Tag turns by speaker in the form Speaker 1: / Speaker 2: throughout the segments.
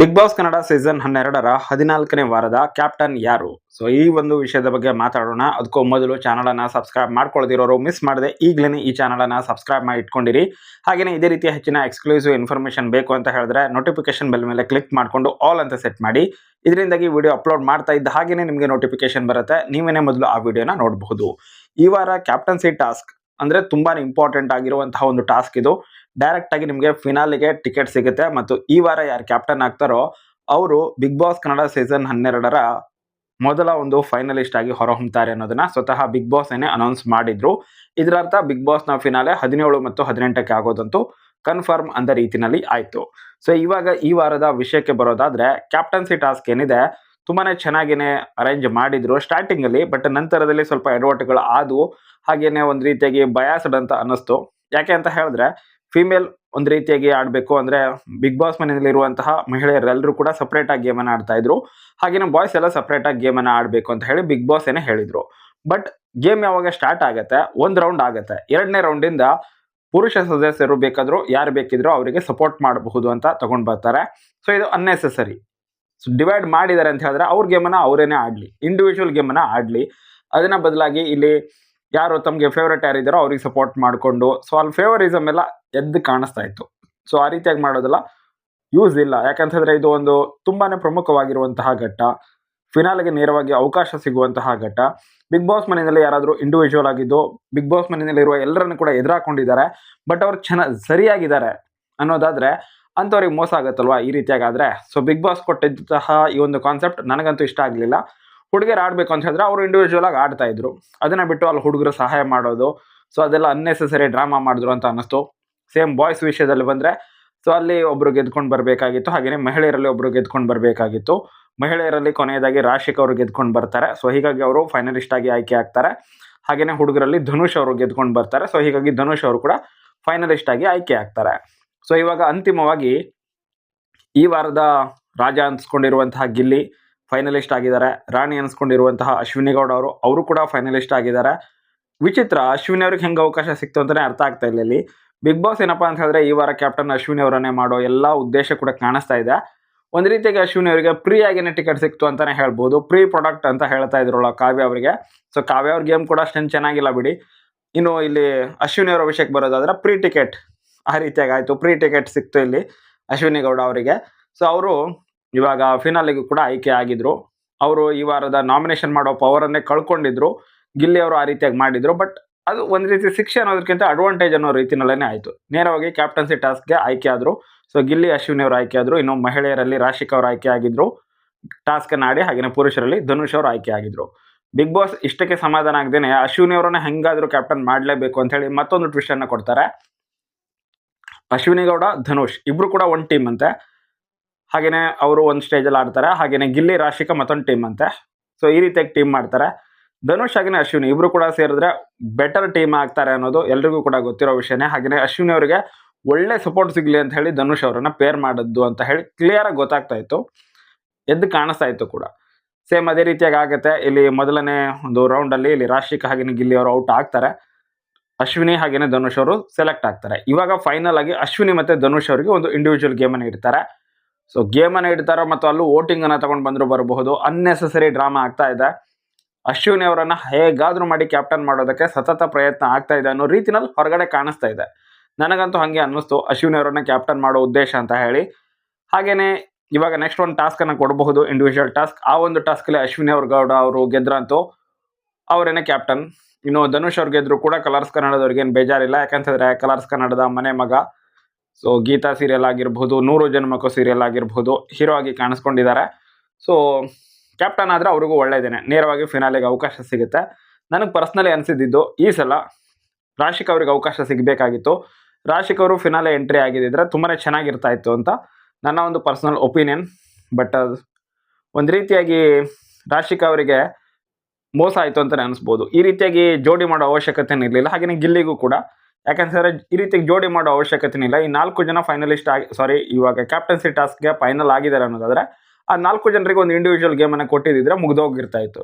Speaker 1: Big boss Kannada season ಹನ್ನೆರಡರ ಹದಿನಾಲ್ಕನೇ ವಾರದ ಕ್ಯಾಪ್ಟನ್ ಯಾರು? ಸೊ ಈ ಒಂದು ವಿಷಯದ ಬಗ್ಗೆ ಮಾತಾಡೋಣ. ಅದಕ್ಕೂ ಮೊದಲು ಚಾನಲನ್ನು ಸಬ್ಸ್ಕ್ರೈಬ್ ಮಾಡ್ಕೊಳ್ದಿರೋರು ಮಿಸ್ ಮಾಡದೆ ಈಗಲೇ ಈ ಚಾನಲನ್ನು ಸಬ್ಸ್ಕ್ರೈಬ್ ಮಾಡಿ ಇಟ್ಕೊಂಡಿರಿ. ಹಾಗೆಯೇ ಇದೇ ರೀತಿಯ ಹೆಚ್ಚಿನ ಎಕ್ಸ್ಕ್ಲೂಸಿವ್ ಇನ್ಫಾರ್ಮೇಷನ್ ಬೇಕು ಅಂತ ಹೇಳಿದ್ರೆ ನೋಟಿಫಿಕೇಶನ್ ಬೆಲ್ ಮೇಲೆ ಕ್ಲಿಕ್ ಮಾಡಿಕೊಂಡು ಆಲ್ ಅಂತ ಸೆಟ್ ಮಾಡಿ. ಇದರಿಂದಾಗಿ ವಿಡಿಯೋ ಅಪ್ಲೋಡ್ ಮಾಡ್ತಾ ಇದ್ದ ಹಾಗೆಯೇ ನಿಮಗೆ ನೋಟಿಫಿಕೇಶನ್ ಬರುತ್ತೆ. ನೀವೇನೇ ಮೊದಲು ಆ ವಿಡಿಯೋನ ನೋಡಬಹುದು. ಈ ವಾರ ಕ್ಯಾಪ್ಟನ್ಸಿ ಟಾಸ್ಕ್ ಅಂದ್ರೆ ತುಂಬಾ ಇಂಪಾರ್ಟೆಂಟ್ ಆಗಿರುವಂತಹ ಒಂದು ಟಾಸ್ಕ್ ಇದು. ಡೈರೆಕ್ಟ್ ಆಗಿ ನಿಮಗೆ ಫಿನಾಲಿಗೆ ಟಿಕೆಟ್ ಸಿಗುತ್ತೆ ಮತ್ತು ಈ ವಾರ ಯಾರು ಕ್ಯಾಪ್ಟನ್ ಆಗ್ತಾರೋ ಅವರು ಬಿಗ್ ಬಾಸ್ ಕನ್ನಡ ಸೀಸನ್ ಹನ್ನೆರಡರ ಮೊದಲ ಒಂದು ಫೈನಲಿಸ್ಟ್ ಆಗಿ ಹೊರಹೊಮ್ತಾರೆ ಅನ್ನೋದನ್ನ ಸ್ವತಃ ಬಿಗ್ ಬಾಸ್ ಏನೇ ಅನೌನ್ಸ್ ಮಾಡಿದ್ರು. ಇದರರ್ಥ ಬಿಗ್ ಬಾಸ್ನ ಫಿನಾಲೆ ಹದಿನೇಳು ಮತ್ತು ಹದಿನೆಂಟಕ್ಕೆ ಆಗೋದಂತೂ ಕನ್ಫರ್ಮ್ ಅಂದ ರೀತಿನಲ್ಲಿ ಆಯ್ತು. ಸೊ ಇವಾಗ ಈ ವಾರದ ವಿಷಯಕ್ಕೆ ಬರೋದಾದ್ರೆ ಕ್ಯಾಪ್ಟನ್ಸಿ ಟಾಸ್ಕ್ ಏನಿದೆ ತುಂಬಾನೇ ಚೆನ್ನಾಗಿಯೇ ಅರೇಂಜ್ ಮಾಡಿದರು ಸ್ಟಾರ್ಟಿಂಗಲ್ಲಿ ಬಟ್ ನಂತರದಲ್ಲಿ ಸ್ವಲ್ಪ ಎಡವಟ್ಟುಗಳು ಆದವು. ಹಾಗೆಯೇ ಒಂದು ರೀತಿಯಾಗಿ ಬಯಾಸಡ್ ಅಂತ ಅನ್ನಿಸ್ತು. ಯಾಕೆ ಅಂತ ಹೇಳಿದ್ರೆ ಫೀಮೇಲ್ ಒಂದು ರೀತಿಯಾಗಿ ಆಡಬೇಕು ಅಂದರೆ ಬಿಗ್ ಬಾಸ್ ಮನೆಯಲ್ಲಿ ಇರುವಂತಹ ಮಹಿಳೆಯರೆಲ್ಲರೂ ಕೂಡ ಸಪ್ರೇಟಾಗಿ ಗೇಮನ್ನು ಆಡ್ತಾ ಇದ್ರು. ಹಾಗೆಯೇ ಬಾಯ್ಸ್ ಎಲ್ಲ ಸಪ್ರೇಟಾಗಿ ಗೇಮನ್ನು ಆಡಬೇಕು ಅಂತ ಹೇಳಿ ಬಿಗ್ ಬಾಸ್ ಏನೇ ಹೇಳಿದರು. ಬಟ್ ಗೇಮ್ ಯಾವಾಗ ಸ್ಟಾರ್ಟ್ ಆಗುತ್ತೆ? ಒಂದು ರೌಂಡ್ ಆಗುತ್ತೆ. ಎರಡನೇ ರೌಂಡಿಂದ ಪುರುಷ ಸದಸ್ಯರು ಬೇಕಾದರೂ, ಯಾರು ಬೇಕಿದ್ರು ಅವರಿಗೆ ಸಪೋರ್ಟ್ ಮಾಡಬಹುದು ಅಂತ ತಗೊಂಡ್ ಬರ್ತಾರೆ. ಸೊ ಇದು ಅನ್ನೆಸೆಸರಿ ಡಿವೈಡ್ ಮಾಡಿದ್ದಾರೆ ಅಂತ ಹೇಳಿದ್ರೆ ಅವ್ರ ಗೇಮನ್ನ ಅವರೇನೆ ಆಡಲಿ. ಇಂಡಿವಿಜುವಲ್ ಗೇಮನ್ನ ಆಡಲಿ. ಅದನ್ನ ಬದಲಾಗಿ ಇಲ್ಲಿ ಯಾರು ತಮಗೆ ಫೇವ್ರೇಟ್ ಯಾರಿದ್ದಾರೋ ಅವ್ರಿಗೆ ಸಪೋರ್ಟ್ ಮಾಡಿಕೊಂಡು ಸೊ ಅಲ್ಲಿ ಫೇವರಿಸಮ್ ಎಲ್ಲ ಎದ್ದು ಕಾಣಿಸ್ತಾ ಇತ್ತು. ಸೊ ಆ ರೀತಿಯಾಗಿ ಮಾಡೋದೆಲ್ಲ ಯೂಸ್ ಇಲ್ಲ. ಯಾಕಂತಂದ್ರೆ ಇದು ಒಂದು ತುಂಬಾನೇ ಪ್ರಮುಖವಾಗಿರುವಂತಹ ಘಟ್ಟ. ಫಿನಾಲ್ಗೆ ನೇರವಾಗಿ ಅವಕಾಶ ಸಿಗುವಂತಹ ಘಟ್ಟ. ಬಿಗ್ ಬಾಸ್ ಮನೆಯಲ್ಲಿ ಯಾರಾದರೂ ಇಂಡಿವಿಜುವಲ್ ಆಗಿದ್ದು ಬಿಗ್ ಬಾಸ್ ಮನೆಯಲ್ಲಿರುವ ಎಲ್ಲರನ್ನು ಕೂಡ ಎದುರಾಕೊಂಡಿದ್ದಾರೆ. ಬಟ್ ಅವ್ರು ಚೆನ್ನ ಸರಿಯಾಗಿದ್ದಾರೆ ಅನ್ನೋದಾದ್ರೆ ಅಂಥವ್ರಿಗೆ ಮೋಸ ಆಗುತ್ತಲ್ವಾ ಈ ರೀತಿಯಾಗಿ ಆದ್ರೆ ಸೊ ಬಿಗ್ ಬಾಸ್ ಕೊಟ್ಟಿದ್ದಂತಹ ಈ ಒಂದು ಕಾನ್ಸೆಪ್ಟ್ ನನಗಂತೂ ಇಷ್ಟ ಆಗಲಿಲ್ಲ. ಹುಡುಗರು ಆಡಬೇಕು ಅಂತ ಹೇಳಿದ್ರೆ ಅವರು ಇಂಡಿವಿಜುವಲ್ ಆಗಿ ಆಡ್ತಾ ಇದ್ರು. ಅದನ್ನ ಬಿಟ್ಟು ಅಲ್ಲಿ ಹುಡುಗರು ಸಹಾಯ ಮಾಡೋದು ಸೊ ಅದೆಲ್ಲ ಅನ್ನೆಸೆಸರಿ ಡ್ರಾಮಾ ಮಾಡಿದ್ರು ಅಂತ ಅನ್ನಿಸ್ತು. ಸೇಮ್ ಬಾಯ್ಸ್ ವಿಷಯದಲ್ಲಿ ಬಂದರೆ ಸೊ ಅಲ್ಲಿ ಒಬ್ರು ಗೆದ್ಕೊಂಡು ಬರಬೇಕಾಗಿತ್ತು ಹಾಗೆಯೇ ಮಹಿಳೆಯರಲ್ಲಿ ಒಬ್ರು ಗೆದ್ಕೊಂಡು ಬರಬೇಕಾಗಿತ್ತು. ಮಹಿಳೆಯರಲ್ಲಿ ಕೊನೆಯದಾಗಿ ರಾಶಿಕ್ ಅವರು ಗೆದ್ಕೊಂಡು ಬರ್ತಾರೆ ಸೊ ಹೀಗಾಗಿ ಅವರು ಫೈನಲಿಸ್ಟ್ ಆಗಿ ಆಯ್ಕೆ ಆಗ್ತಾರೆ. ಹಾಗೆಯೇ ಹುಡುಗರಲ್ಲಿ ಧನುಷ್ ಅವರು ಗೆದ್ಕೊಂಡು ಬರ್ತಾರೆ ಸೊ ಹೀಗಾಗಿ ಧನುಷ್ ಅವರು ಕೂಡ ಫೈನಲಿಸ್ಟ್ ಆಗಿ ಆಯ್ಕೆ ಆಗ್ತಾರೆ. ಸೊ ಇವಾಗ ಅಂತಿಮವಾಗಿ ಈ ವಾರದ ರಾಜ ಅನ್ಸ್ಕೊಂಡಿರುವಂತಹ ಗಿಲ್ಲಿ ಫೈನಲಿಸ್ಟ್ ಆಗಿದ್ದಾರೆ. ರಾಣಿ ಅನ್ಸ್ಕೊಂಡಿರುವಂತಹ ಅಶ್ವಿನಿ ಗೌಡ ಅವರು ಅವರು ಕೂಡ ಫೈನಲಿಸ್ಟ್ ಆಗಿದ್ದಾರೆ. ವಿಚಿತ್ರ, ಅಶ್ವಿನಿ ಅವ್ರಿಗೆ ಹೆಂಗೆ ಅವಕಾಶ ಸಿಕ್ತು ಅಂತಾನೆ ಅರ್ಥ ಆಗ್ತಾ ಇಲ್ಲ ಇಲ್ಲಿ. ಬಿಗ್ ಬಾಸ್ ಏನಪ್ಪಾ ಅಂತ ಹೇಳಿದ್ರೆ ಈ ವಾರ ಕ್ಯಾಪ್ಟನ್ ಅಶ್ವಿನಿ ಅವರನ್ನೇ ಮಾಡೋ ಎಲ್ಲ ಉದ್ದೇಶ ಕೂಡ ಕಾಣಿಸ್ತಾ ಇದೆ. ಒಂದು ರೀತಿಯಾಗಿ ಅಶ್ವಿನಿ ಅವರಿಗೆ ಫ್ರೀ ಆಗಿನೇ ಟಿಕೆಟ್ ಸಿಕ್ತು ಅಂತಾನೆ ಹೇಳ್ಬೋದು. ಪ್ರೀ ಪ್ರಾಡಕ್ಟ್ ಅಂತ ಹೇಳ್ತಾ ಇದ್ರಲ್ಲ ಕಾವ್ಯ ಅವರಿಗೆ. ಸೊ ಕಾವ್ಯ ಅವ್ರ ಗೇಮ್ ಕೂಡ ಅಷ್ಟೇನು ಚೆನ್ನಾಗಿಲ್ಲ ಬಿಡಿ. ಇನ್ನು ಇಲ್ಲಿ ಅಶ್ವಿನಿ ಅವರ ವಿಷಯಕ್ಕೆ ಬರೋದಾದ್ರೆ ಪ್ರೀ ಟಿಕೆಟ್ ಆ ರೀತಿಯಾಗಿ ಆಯಿತು. ಪ್ರೀ ಟಿಕೆಟ್ ಸಿಕ್ತು ಇಲ್ಲಿ ಅಶ್ವಿನಿ ಗೌಡ ಅವರಿಗೆ. ಸೊ ಅವರು ಇವಾಗ ಫಿನಾಲಿಗೂ ಕೂಡ ಆಯ್ಕೆ ಆಗಿದ್ರು. ಅವರು ಈ ವಾರದ ನಾಮಿನೇಷನ್ ಮಾಡೋ ಪವರನ್ನೇ ಕಳ್ಕೊಂಡಿದ್ರು. ಗಿಲ್ಲಿ ಅವರು ಆ ರೀತಿಯಾಗಿ ಮಾಡಿದ್ರು. ಬಟ್ ಅದು ಒಂದು ರೀತಿ ಶಿಕ್ಷೆ ಅನ್ನೋದಕ್ಕಿಂತ ಅಡ್ವಾಂಟೇಜ್ ಅನ್ನೋ ರೀತಿನಲ್ಲೇ ಆಯಿತು. ನೇರವಾಗಿ ಕ್ಯಾಪ್ಟನ್ಸಿ ಟಾಸ್ಕ್ಗೆ ಆಯ್ಕೆ ಆದರು. ಸೊ ಗಿಲ್ಲಿ, ಅಶ್ವಿನಿ ಅವರು ಆಯ್ಕೆ ಆದರು. ಇನ್ನು ಮಹಿಳೆಯರಲ್ಲಿ ರಾಶಿಕ್ ಅವರು ಆಯ್ಕೆ ಆಗಿದ್ರು. ಟಾಸ್ಕನ್ನು ಆಡಿ ಹಾಗೆಯೇ ಪುರುಷರಲ್ಲಿ ಧನುಷ್ ಅವರು ಆಯ್ಕೆ ಆಗಿದ್ರು. ಬಿಗ್ ಬಾಸ್ ಇಷ್ಟಕ್ಕೆ ಸಮಾಧಾನ ಆಗದೇನೆ. ಅಶ್ವಿನಿ ಅವರನ್ನ ಹೆಂಗಾದರೂ ಕ್ಯಾಪ್ಟನ್ ಮಾಡಲೇಬೇಕು ಅಂತ ಹೇಳಿ ಮತ್ತೊಂದು ಟ್ವಿಸ್ಟ್ ಅನ್ನ ಕೊಡ್ತಾರೆ. ಅಶ್ವಿನಿ ಗೌಡ ಧನುಷ್ ಇಬ್ರು ಕೂಡ ಒಂದು ಟೀಮ್ ಅಂತೆ. ಹಾಗೆಯೇ ಅವರು ಒಂದು ಸ್ಟೇಜಲ್ಲಿ ಆಡ್ತಾರೆ. ಹಾಗೆಯೇ ಗಿಲ್ಲಿ, ರಾಶಿಕಾ ಮತ್ತೊಂದು ಟೀಮ್ ಅಂತೆ. ಸೊ ಈ ರೀತಿಯಾಗಿ ಟೀಮ್ ಮಾಡ್ತಾರೆ. ಧನುಷ್ ಹಾಗೇನೆ ಅಶ್ವಿನಿ ಇಬ್ರು ಕೂಡ ಸೇರಿದ್ರೆ ಬೆಟರ್ ಟೀಮ್ ಆಗ್ತಾರೆ ಅನ್ನೋದು ಎಲ್ರಿಗೂ ಕೂಡ ಗೊತ್ತಿರೋ ವಿಷಯನೇ. ಹಾಗೆಯೇ ಅಶ್ವಿನಿ ಅವರಿಗೆ ಒಳ್ಳೆ ಸಪೋರ್ಟ್ ಸಿಗ್ಲಿ ಅಂತ ಹೇಳಿ ಧನುಷ್ ಅವರನ್ನ ಪೇರ್ ಮಾಡಿದ್ದು ಅಂತ ಹೇಳಿ ಕ್ಲಿಯರ್ ಆಗಿ ಗೊತ್ತಾಗ್ತಾ ಇತ್ತು. ಎದ್ದು ಕಾಣಿಸ್ತಾ ಇತ್ತು ಕೂಡ. ಸೇಮ್ ಅದೇ ರೀತಿಯಾಗಿ ಆಗುತ್ತೆ. ಇಲ್ಲಿ ಮೊದಲನೇ ಒಂದು ರೌಂಡ್ ಅಲ್ಲಿ ಇಲ್ಲಿ ರಾಶಿಕ ಹಾಗೇನೆ ಗಿಲ್ಲಿ ಅವರು ಔಟ್ ಆಗ್ತಾರೆ. ಅಶ್ವಿನಿ ಹಾಗೇನೆ ಧನುಷ್ ಅವರು ಸೆಲೆಕ್ಟ್ ಆಗ್ತಾರೆ. ಇವಾಗ ಫೈನಲ್ ಆಗಿ ಅಶ್ವಿನಿ ಮತ್ತೆ ಧನುಷ್ ಅವರಿಗೆ ಒಂದು ಇಂಡಿವಿಜುವಲ್ ಗೇಮ್ ಅನ್ನು ಇಡ್ತಾರೆ. ಸೊ ಗೇಮ್ ಅನ್ನ ಇಡ್ತಾರೋ ಮತ್ತು ಅಲ್ಲೂ ವೋಟಿಂಗ್ ಅನ್ನ ತಗೊಂಡು ಬಂದ್ರು ಬರಬಹುದು. ಅನ್ನೆಸೆಸರಿ ಡ್ರಾಮಾ ಆಗ್ತಾ ಇದೆ. ಅಶ್ವಿನಿ ಅವರನ್ನ ಹೇಗಾದ್ರೂ ಮಾಡಿ ಕ್ಯಾಪ್ಟನ್ ಮಾಡೋದಕ್ಕೆ ಸತತ ಪ್ರಯತ್ನ ಆಗ್ತಾ ಇದೆ ಅನ್ನೋ ರೀತಿನಲ್ಲಿ ಹೊರಗಡೆ ಕಾಣಿಸ್ತಾ ಇದೆ. ನನಗಂತೂ ಹಂಗೆ ಅನ್ನಿಸ್ತು. ಅಶ್ವಿನಿ ಅವರನ್ನ ಕ್ಯಾಪ್ಟನ್ ಮಾಡೋ ಉದ್ದೇಶ ಅಂತ ಹೇಳಿ. ಹಾಗೇನೆ ಇವಾಗ ನೆಕ್ಸ್ಟ್ ಒಂದು ಟಾಸ್ಕ್ ಅನ್ನ ಕೊಡಬಹುದು ಇಂಡಿವಿಜುವಲ್ ಟಾಸ್ಕ್ ಆ ಒಂದು ಟಾಸ್ಕ್ ಅಲ್ಲಿ ಅಶ್ವಿನಿ ಅವ್ರ ಗೌಡ ಅವರು ಗೆದ್ರಂತೂ ಅವರೇನೆ ಕ್ಯಾಪ್ಟನ್ ಇನ್ನು ಧನುಷ್ ಅವ್ರು ಗೆದ್ರು ಕೂಡ ಕಲರ್ಸ್ ಕನ್ನಡದವ್ರಿಗೆ ಏನು ಬೇಜಾರಿಲ್ಲ. ಯಾಕಂತಂದ್ರೆ ಕಲರ್ಸ್ ಕನ್ನಡದ ಮನೆ ಮಗ. ಸೊ ಗೀತಾ ಸೀರಿಯಲ್ ಆಗಿರ್ಬೋದು, ನೂರು ಜನ್ಮಕ್ಕೂ ಸೀರಿಯಲ್ ಆಗಿರ್ಬೋದು ಹೀರೋ ಆಗಿ ಕಾಣಿಸ್ಕೊಂಡಿದ್ದಾರೆ. ಸೊ ಕ್ಯಾಪ್ಟನ್ ಆದರೆ ಅವ್ರಿಗೂ ಒಳ್ಳೇದೇನೆ. ನೇರವಾಗಿ ಫಿನಾಲಿಗೆ ಅವಕಾಶ ಸಿಗುತ್ತೆ. ನನಗೆ ಪರ್ಸ್ನಲಿ ಅನಿಸಿದ್ದು ಈ ಸಲ ರಾಶಿಕ್ ಅವ್ರಿಗೆ ಅವಕಾಶ ಸಿಗಬೇಕಾಗಿತ್ತು. ರಾಶಿಕ್ ಅವರು ಫಿನಾಲೆ ಎಂಟ್ರಿ ಆಗಿದ್ದಿದ್ರೆ ತುಂಬಾ ಚೆನ್ನಾಗಿರ್ತಾ ಇತ್ತು ಅಂತ ನನ್ನ ಒಂದು ಪರ್ಸ್ನಲ್ ಒಪಿನಿಯನ್ ಬಟ್ ಒಂದು ರೀತಿಯಾಗಿ ರಾಶಿಕ್ ಅವರಿಗೆ ಮೋಸ ಆಯಿತು ಅಂತಲೇ ಅನಿಸ್ಬೋದು. ಈ ರೀತಿಯಾಗಿ ಜೋಡಿ ಮಾಡೋ ಅವಶ್ಯಕತೆ ಇರಲಿಲ್ಲ. ಹಾಗೆಯೇ ಗಿಲ್ಲಿಗೂ ಕೂಡ. ಯಾಕಂತಂದರೆ ಈ ರೀತಿಯಾಗಿ ಜೋಡಿ ಮಾಡೋ ಅವಶ್ಯಕತೆ ಇಲ್ಲ. ಈ ನಾಲ್ಕು ಜನ ಫೈನಲಿಸ್ಟ್ ಆಗಿ ಸಾರಿ ಇವಾಗ ಕ್ಯಾಪ್ಟನ್ಸಿ ಟಾಸ್ಕ್ಗೆ ಫೈನಲ್ ಆಗಿದ್ದಾರೆ ಅನ್ನೋದಾದರೆ ಆ ನಾಲ್ಕು ಜನರಿಗೆ ಒಂದು ಇಂಡಿವಿಜುವಲ್ ಗೇಮನ್ನು ಕೊಟ್ಟಿದ್ದಿದ್ರೆ ಮುಗ್ದೋಗಿರ್ತಾ ಇತ್ತು.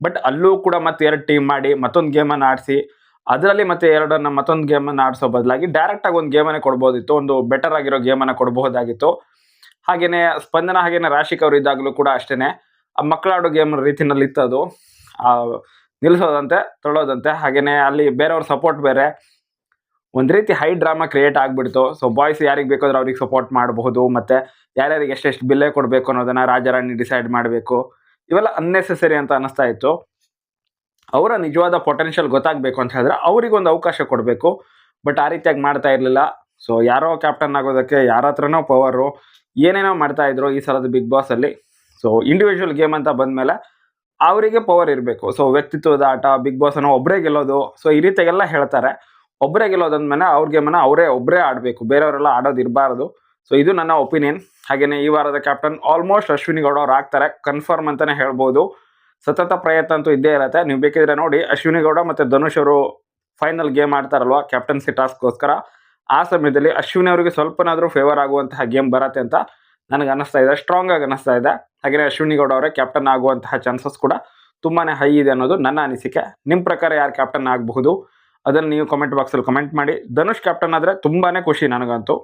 Speaker 1: ಬಟ್ ಅಲ್ಲೂ ಕೂಡ ಮತ್ತೆ ಎರಡು ಟೀಮ್ ಮಾಡಿ ಮತ್ತೊಂದು ಗೇಮನ್ನು ಆಡಿಸಿ ಅದರಲ್ಲಿ ಮತ್ತೆ ಎರಡನ್ನ ಮತ್ತೊಂದು ಗೇಮನ್ನು ಆಡಿಸೋ ಬದಲಾಗಿ ಡೈರೆಕ್ಟಾಗಿ ಒಂದು ಗೇಮನ್ನೇ ಕೊಡ್ಬೋದಿತ್ತು. ಒಂದು ಬೆಟರ್ ಆಗಿರೋ ಗೇಮನ್ನು ಕೊಡಬಹುದಾಗಿತ್ತು. ಹಾಗೆಯೇ ಸ್ಪಂದನ ಹಾಗೆಯೇ ರಾಶಿಕ್ ಅವರು ಇದ್ದಾಗಲೂ ಕೂಡ ಅಷ್ಟೇ ಆ ಮಕ್ಕಳಾಡೋ ಗೇಮ್ ರೀತಿನಲ್ಲಿ ಇತ್ತು ಅದು ಆ, ನಿಲ್ಲಿಸೋದಂತೆ ತೊಳೋದಂತೆ ಹಾಗೇನೆ ಅಲ್ಲಿ ಬೇರೆಯವ್ರ ಸಪೋರ್ಟ್ ಬೇರೆ. ಒಂದು ರೀತಿ ಹೈ ಡ್ರಾಮಾ ಕ್ರಿಯೇಟ್ ಆಗಿಬಿಡ್ತು. ಸೊ ಬಾಯ್ಸ್ ಯಾರಿಗೆ ಬೇಕಾದ್ರೂ ಅವ್ರಿಗೆ ಸಪೋರ್ಟ್ ಮಾಡಬಹುದು. ಮತ್ತೆ ಯಾರ್ಯಾರಿಗೆ ಎಷ್ಟೆಷ್ಟು ಬಿಲ್ಲೆ ಕೊಡಬೇಕು ಅನ್ನೋದನ್ನ ರಾಜಾರಾಣಿ ಡಿಸೈಡ್ ಮಾಡಬೇಕು. ಇವೆಲ್ಲ ಅನ್ನೆಸೆಸರಿ ಅಂತ ಅನಿಸ್ತಾ ಇತ್ತು. ಅವರ ನಿಜವಾದ ಪೊಟೆನ್ಷಿಯಲ್ ಗೊತ್ತಾಗಬೇಕು ಅಂತ ಹೇಳಿದ್ರೆ ಅವರಿಗೊಂದು ಅವಕಾಶ ಕೊಡಬೇಕು. ಬಟ್ ಆ ರೀತಿಯಾಗಿ ಮಾಡ್ತಾ ಇರಲಿಲ್ಲ. ಸೊ ಯಾರೋ ಕ್ಯಾಪ್ಟನ್ ಆಗೋದಕ್ಕೆ ಯಾರ ಹತ್ರನೋ ಪವರು ಏನೇನೋ ಮಾಡ್ತಾ ಇದ್ರು ಈ ಸಲದ ಬಿಗ್ ಬಾಸ್ ಅಲ್ಲಿ. ಸೊ ಇಂಡಿವಿಜುವಲ್ ಗೇಮ್ ಅಂತ ಬಂದ್ಮೇಲೆ ಅವರಿಗೆ ಪವರ್ ಇರಬೇಕು. ಸೊ ವ್ಯಕ್ತಿತ್ವದ ಆಟ ಬಿಗ್ ಬಾಸ್ ಅನ್ನೋ ಒಬ್ಬರೇ ಗೆಲ್ಲೋದು. ಸೊ ಈ ರೀತಿಯಾಗೆಲ್ಲ ಹೇಳ್ತಾರೆ. ಒಬ್ಬರೇ ಗೆಲ್ಲೋದಂದ್ಮೇಲೆ ಅವ್ರ ಗೇಮನ್ನು ಅವರೇ ಒಬ್ಬರೇ ಆಡಬೇಕು. ಬೇರೆಯವರೆಲ್ಲ ಆಡೋದು ಇರಬಾರ್ದು. ಸೊ ಇದು ನನ್ನ ಒಪಿನಿಯನ್ ಹಾಗೆಯೇ ಈ ವಾರದ ಕ್ಯಾಪ್ಟನ್ ಆಲ್ಮೋಸ್ಟ್ ಅಶ್ವಿನಿ ಗೌಡ ಅವ್ರು ಆಗ್ತಾರೆ. ಕನ್ಫರ್ಮ್ ಅಂತಲೇ ಹೇಳ್ಬೋದು. ಸತತ ಪ್ರಯತ್ನ ಅಂತೂ ಇದ್ದೇ ಇರುತ್ತೆ. ನೀವು ಬೇಕಿದ್ರೆ ನೋಡಿ, ಅಶ್ವಿನಿ ಗೌಡ ಮತ್ತು ಧನುಷ್ ಅವರು ಫೈನಲ್ ಗೇಮ್ ಆಡ್ತಾರಲ್ವ? ಕ್ಯಾಪ್ಟನ್ಸಿ ಟಾಸ್ಕ್ಗೋಸ್ಕರ ಆ ಸಮಯದಲ್ಲಿ ಅಶ್ವಿನಿ ಅವರಿಗೆ ಸ್ವಲ್ಪನಾದರೂ ಫೇವರ್ ಆಗುವಂತಹ ಗೇಮ್ ಬರತ್ತೆ ಅಂತ ನನಗೆ ಅನ್ನಿಸ್ತಾ ಇದೆ ಸ್ಟ್ರಾಂಗ್ ಆಗಿ ಅನ್ನಿಸ್ತಾ ಇದೆ. ಹಾಗೆಯೇ ಅಶ್ವಿನಿ ಗೌಡ ಅವರೇ ಕ್ಯಾಪ್ಟನ್ ಆಗುವಂತಹ ಚಾನ್ಸಸ್ ಕೂಡ ತುಂಬಾ ಹೈ ಇದೆ ಅನ್ನೋದು ನನ್ನ ಅನಿಸಿಕೆ. ನಿಮ್ಮ ಪ್ರಕಾರ ಯಾರು ಕ್ಯಾಪ್ಟನ್ ಆಗಬಹುದು? ಅದನ್ನು ನೀವು ಕಮೆಂಟ್ ಬಾಕ್ಸಲ್ಲಿ ಕಮೆಂಟ್ ಮಾಡಿ. ಧನುಷ್ ಕ್ಯಾಪ್ಟನ್ ಆದರೆ ತುಂಬಾ ಖುಷಿ ನನಗಂತೂ.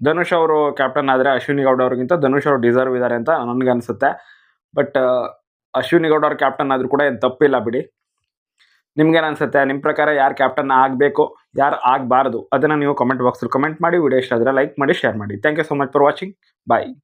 Speaker 1: ಧನುಷ್ ಅವರು ಕ್ಯಾಪ್ಟನ್ ಆದರೆ ಅಶ್ವಿನಿ ಗೌಡ ಅವ್ರಿಗಿಂತ ಧನುಷ್ ಅವರು ಡಿಸರ್ವ್ ಇದ್ದಾರೆ ಅಂತ ನನಗನ್ಸುತ್ತೆ ಬಟ್ ಅಶ್ವಿನಿ ಗೌಡ ಅವ್ರ ಕ್ಯಾಪ್ಟನ್ ಆದರೂ ಕೂಡ ಏನು ತಪ್ಪಿಲ್ಲ ಬಿಡಿ. ನಿಮ್ಗೇನು ಅನಿಸುತ್ತೆ? ನಿಮ್ಮ ಪ್ರಕಾರ ಯಾರು ಕ್ಯಾಪ್ಟನ್ ಆಗಬೇಕು? ಯಾರು ಆಗಬಾರ್ದು? ಅದನ್ನು ನೀವು ಕಮೆಂಟ್ ಬಾಕ್ಸಲ್ಲಿ ಕಮೆಂಟ್ ಮಾಡಿ. ವಿಡಿಯೋ ಇಷ್ಟ ಆದರೆ ಲೈಕ್ ಮಾಡಿ ಶೇರ್ ಮಾಡಿ. Thank you so much for watching Bye.